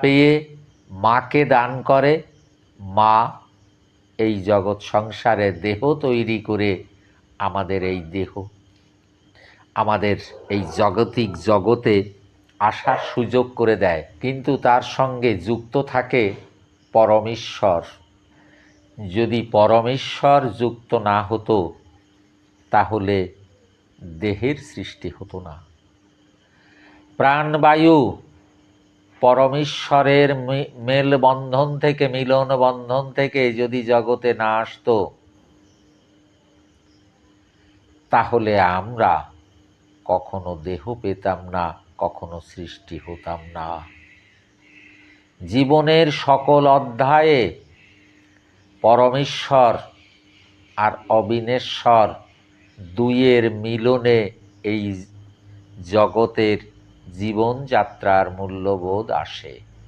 পেয়ে মাকে দান করে। মা, এই জগৎ সংসারে দেহ তৈরি করে আমাদের এই দেহ, আমাদের এই জাগতিক জগতে আসার সুযোগ করে দেয়। কিন্তু তার সঙ্গে যুক্ত থাকে পরমেশ্বর। যদি পরমেশ্বর যুক্ত না হতো, তাহলে দেহের সৃষ্টি হতো না। প্রাণবায়ু পরমেশ্বরের মেলবন্ধন থেকে মিলন বন্ধন থেকে যদি জগতে না আসতো, তাহলে আমরা কখনো দেহ পেতাম না, কখনো সৃষ্টি হতাম না। জীবনের সকল অধ্যায়ে পরমেশ্বর আর অবিনেশ্বর দুইয়ের মিলনে এই জগতের জীবনযাত্রার মূল্যবোধ আসে।